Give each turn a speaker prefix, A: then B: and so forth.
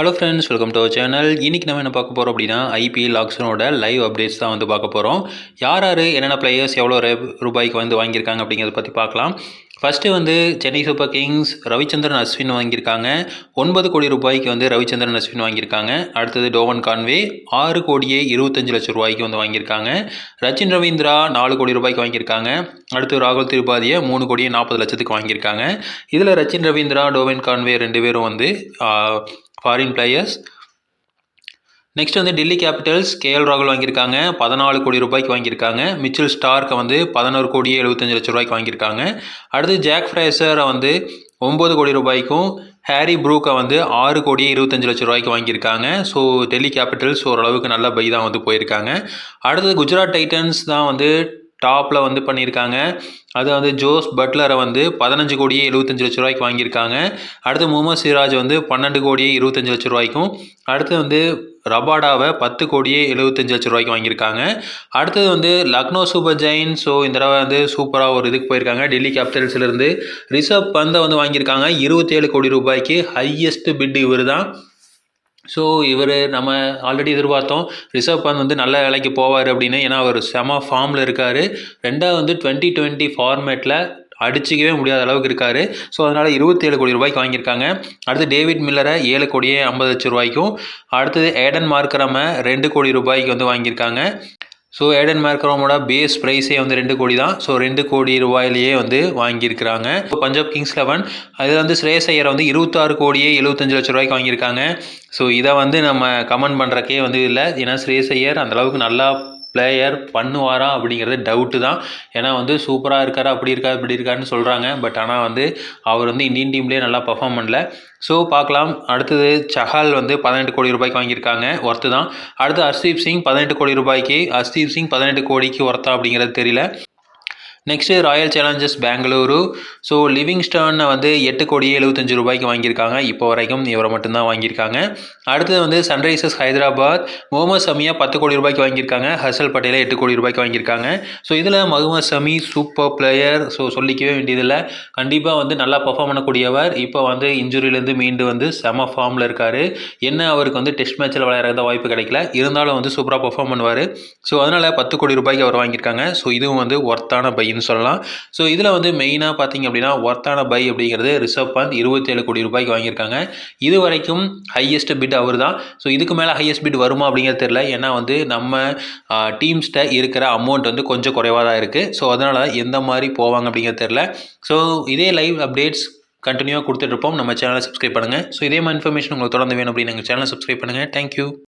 A: Hello friends welcome to our channel இன்றைக்கி நம்ம என்ன பார்க்க போகிறோம் அப்படின்னா ஐபிஎல் ஆக்ஷனோட லைவ் அப்டேட்ஸ் தான் வந்து பார்க்க போகிறோம் யார் யார் என்னென்ன பிளேயர்ஸ் எவ்வளோ ரே- ரூபாய்க்கு வந்து வாங்கியிருக்காங்க அப்படிங்கிறத பற்றி பார்க்கலாம். ஃபஸ்ட்டு வந்து சென்னை சூப்பர் கிங்ஸ் ரவிச்சந்திரன் அஸ்வின் வாங்கியிருக்காங்க. ஒன்பது கோடி ரூபாய்க்கு வந்து ரவிச்சந்திரன் அஸ்வின் வாங்கியிருக்காங்க. அடுத்தது டோவன் கான்வே ஆறு கோடியே இருபத்தஞ்சு லட்சம் ரூபாய்க்கு வந்து வாங்கியிருக்காங்க. ரச்சின் ரவீந்திரா நாலு கோடி ரூபாய்க்கு வாங்கியிருக்காங்க. அடுத்து ராகுல் திரிபாதியை மூணு கோடியே நாற்பது லட்சத்துக்கு வாங்கியிருக்காங்க. இதில் ரச்சின் ரவீந்திரா டோவன் கான்வே ரெண்டு பேரும் வந்து ஃபாரின் பிளேயர்ஸ் நெக்ஸ்ட் வந்து டெல்லி கேபிட்டல்ஸ் கேஎல் ராகுல் வாங்கியிருக்காங்க. பதினாலு கோடி ரூபாய்க்கு வாங்கியிருக்காங்க. மிச்சில் ஸ்டார்க்கை வந்து பதினோரு கோடியே எழுபத்தஞ்சு லட்ச ரூபாய்க்கு வாங்கியிருக்காங்க. அடுத்து ஜாக் ஃப்ரேசரை வந்து ஒம்பது கோடி ரூபாய்க்கும் ஹாரி ப்ரூக்கை வந்து ஆறு கோடி இருபத்தஞ்சு லட்ச ரூபாய்க்கு வாங்கியிருக்காங்க. ஸோ டெல்லி கேபிட்டல்ஸ் ஓரளவுக்கு நல்ல பை தான் வந்து போயிருக்காங்க. அடுத்தது குஜராத் டைட்டன்ஸ் தான் வந்து டாப்பில் வந்து பண்ணியிருக்காங்க. அது வந்து ஜோஸ் பட்லரை வந்து பதினஞ்சு கோடியே எழுபத்தஞ்சு லட்ச ரூபாய்க்கு வாங்கியிருக்காங்க. அடுத்து முகமது சிராஜ் வந்து பன்னெண்டு கோடியே இருபத்தஞ்சு லட்ச ரூபாய்க்கும். அடுத்து வந்து ரபாடாவை பத்து கோடியே எழுபத்தஞ்சு லட்ச ரூபாய்க்கு வாங்கியிருக்காங்க. அடுத்தது வந்து லக்னோ சூப்பர் ஜெயின் ஸோ இந்த தடவை வந்து சூப்பராக ஒரு இதுக்கு போயிருக்காங்க. டெல்லி கேபிட்டல்ஸ்லேருந்து ரிஷப் பந்தை வந்து வாங்கியிருக்காங்க. இருபத்தேழு கோடி ரூபாய்க்கு ஹையஸ்ட் பிட் இவர் தான் ஸோ இவர் நம்ம ஆல்ரெடி எதிர்பார்த்தோம். ரிஷப் பந்த் வந்து நல்ல வேலைக்கு போவார் அப்படின்னு. ஏன்னா அவர் செம ஃபார்மில் இருக்கார். ரெண்டாவது வந்து டுவெண்ட்டி டுவெண்ட்டி ஃபார்மேட்டில் அடிச்சிக்கவே முடியாத அளவுக்கு இருக்கார். ஸோ அதனால் இருபத்தேழு கோடி ரூபாய்க்கு வாங்கியிருக்காங்க. அடுத்து டேவிட் மில்லரை ஏழு கோடியே ஐம்பது லட்சம் ரூபாய்க்கும். அடுத்தது ஏடன் மார்க்கரமை ரெண்டு கோடி ரூபாய்க்கு வந்து வாங்கியிருக்காங்க. ஸோ ஏடன் மார்க்ரோமோட பேஸ் ப்ரைஸே வந்து ரெண்டு கோடி தான். ஸோ ரெண்டு கோடி ரூபாயிலேயே வந்து வாங்கியிருக்கிறாங்க. ஸோ பஞ்சாப் கிங்ஸ் லெவன் அதில் வந்து ஸ்ரேஸ் ஐயரை வந்து இருபத்தாறு கோடியே எழுபத்தஞ்சு லட்ச ரூபாய்க்கு வாங்கியிருக்காங்க. ஸோ இதை வந்து நம்ம கமெண்ட் பண்ணுறக்கே வந்து இல்லை. ஏன்னா ஸ்ரேஸ் ஐயர் அந்தளவுக்கு நல்லா பிளேயர் பண்ணுவாரா அப்படிங்கிறது டவுட்டு தான். ஏன்னா வந்து சூப்பராக இருக்கார் அப்படி இருக்காரு இப்படி இருக்காருன்னு சொல்கிறாங்க பட் ஆனால் வந்து அவர் வந்து இந்தியன் டீம்லேயே நல்லா பர்ஃபார்ம் பண்ணல. ஸோ பார்க்கலாம். அடுத்தது சஹால் வந்து பதினெட்டு கோடி ரூபாய்க்கு வாங்கியிருக்காங்க. ஒர்த்து தான். அடுத்து ஹர்ஷீப் சிங் பதினெட்டு கோடி ரூபாய்க்கு ஹர்தீப் சிங் பதினெட்டு கோடிக்கு ஒர்த்தா அப்படிங்கிறது தெரியல. Next royal challengers Bengaluru so லிவிங்ஸ்டர்னை வந்து எட்டு கோடியே எழுபத்தஞ்சு ரூபாய்க்கு வாங்கியிருக்காங்க. இப்போ வரைக்கும் இவரை மட்டும்தான் வாங்கியிருக்காங்க. அடுத்தது வந்து சன்ரைசர்ஸ் ஹைதராபாத் முகமது சமியா பத்து கோடி ரூபாய்க்கு வாங்கியிருக்காங்க. ஹர்ஷல் பட்டேலை எட்டு கோடி ரூபாய்க்கு வாங்கியிருக்காங்க. ஸோ இதில் Mohammed Shami super player so சொல்லிக்கவே வேண்டியதில்லை. கண்டிப்பாக வந்து நல்லா பர்ஃபார்ம் பண்ணக்கூடியவர். இப்போ வந்து இன்ஜுரியிலேருந்து மீண்டு வந்து செம ஃபார்மில் இருக்கார். என்ன அவருக்கு வந்து டெஸ்ட் மேட்ச்சில் விளையாடுறத வாய்ப்பு கிடைக்கல. இருந்தாலும் வந்து சூப்பராக பர்ஃபார்ம் பண்ணுவார். ஸோ அதனால் பத்து கோடி ரூபாய்க்கு அவர் வாங்கியிருக்காங்க. ஸோ இதுவும் வந்து ஒர்த்தான பைன்னு சொல்லலாம். ஸோ இதில் வந்து மெயினாக பார்த்தீங்க அப்படின்னா ஒர்த்தான பை அப்படிங்கிறது ரிசர்வ் பந்த் இருபத்தேழு கோடி ரூபாய்க்கு வாங்கியிருக்காங்க. இது வரைக்கும் ஹையஸ்ட் பிட் அவர் தான் ஸோ இதுக்கு மேலே ஹையஸ்ட் பிட் வருமா அப்படிங்கிறது தெரியல. ஏன்னா வந்து நம்ம டீம்ஸ்கிட்ட இருக்கிற அமௌண்ட் வந்து கொஞ்சம் குறைவாக தான் இருக்குது ஸோ அதனால் எந்த மாதிரி போவாங்க அப்படிங்கிறது தெரில ஸோ இதே லைவ் அப்டேட்ஸ் கண்டினியூவாக கொடுத்துட்ருப்போம் நம்ம சேனலை சப்ஸ்கிரைப் பண்ணுங்கள் ஸோ இதே மாதிரி இன்ஃபர்மேஷன் உங்களுக்கு தொடர்ந்து வேணும் அப்படின்னு எங்கள் சேனலை சப்ஸ்கிரைப் பண்ணுங்கள் தேங்க்யூ